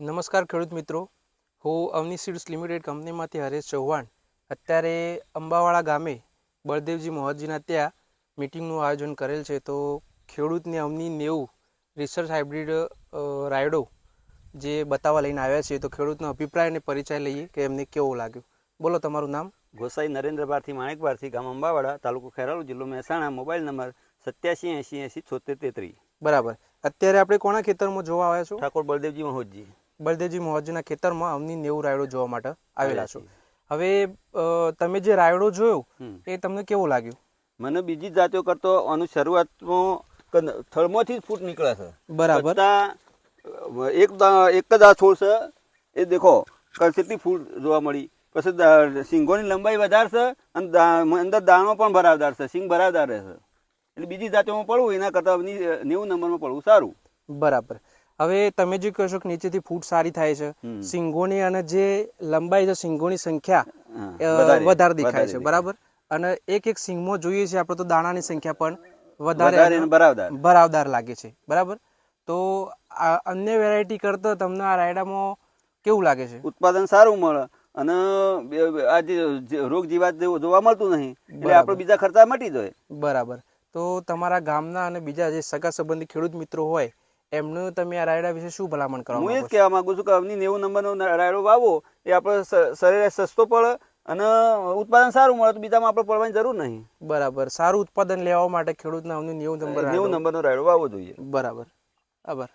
નમસ્કાર ખેડૂત મિત્રો. હું અવની સીડ્સ લિમિટેડ કંપનીમાંથી હરેશ ચૌહાણ. અત્યારે અંબાવાડા ગામે બળદેવજી મોહતજીના ત્યાં મિટિંગનું આયોજન કરેલ છે. તો ખેડૂતને અવની નેવું રિસર્ચ હાઇબ્રિડ રાયડો જે બતાવવા લઈને આવ્યા છે તો ખેડૂતનો અભિપ્રાય અને પરિચય લઈએ કે એમને કેવો લાગ્યો? બોલો તમારું નામ? ગોસાઈ નરેન્દ્ર ભારથી માણેક ભારથી ગામ અંબાવાડા તાલુકો ખેરાલુ જિલ્લો મહેસાણા મોબાઈલ નંબર સત્યાસી એંશી એંસી છોતેર તેત્રીસ બરાબર. અત્યારે આપણે કોના ખેતરમાં જોવા આવ્યા છો? ઠાકોર બળદેવજી મહોતજી બળદેવજી મોહતજીના ખેતરમાં અમની નેવું રાયડો જોવા માટે આવેલા છો. હવે તમે જે રાયડો જોયો એ તમને કેવું લાગ્યું? મને બીજી જાતિઓ કરતો આનું શરૂઆતમાં થર્મોથી જ ફૂટ નીકળે છે. બરાબર. એક એક જ આ છોડ છે. એ દેખો કેટલી ફૂટ જોવા મળી. પછી સિંગોની લંબાઈ વધારે છે અને અંદર દાણો પણ ભરાવદાર છે સિંગ ભરાવદાર રહેશે. એટલે બીજી જાતિઓમાં પડવું એના કરતાં નેવું નંબરમાં પડવું સારું. બરાબર. હવે તમે જે કહો છો કે નીચેથી ફૂટ સારી થાય છે. સિંગોની અને જે લંબાઈ છે સિંગોની સંખ્યા વધારે, દેખાય છે બરાબર? અને એક એક સિંગમાં જોઈએ છે આપણે તો દાણાની સંખ્યા પણ વધારે અને ભરાવદાર લાગે છે બરાબર? તો આ અન્ય વેરાયટી કરતા તમને આ રાયડામાં કેવું લાગે છે? ઉત્પાદન સારું મળે અને આ જે રોગ જીવાત જેવું જોવા મળતું નહીં એટલે આપણે બીજા ખર્ચા મટી જાય. બરાબર. તો તમારા ગામના અને બીજા જે સગા સંબંધી ખેડૂત મિત્રો હોય એમનું તમે આ રાયડા વિશે શું ભલામણ કરવા હું એ જ કહેવા માંગુ છું કે અવની નેવું નંબરનો રાયડો વાવો એ આપણે સરેરાશ સસ્તો પડે અને ઉત્પાદન સારું મળે તો બીજામાં આપણે પડવાની જરૂર નહીં. બરાબર. સારું ઉત્પાદન લેવા માટે ખેડૂતના અમને નેવું નંબર નેવું નંબરનો રાયડો વાવો જોઈએ. બરાબર. આભાર.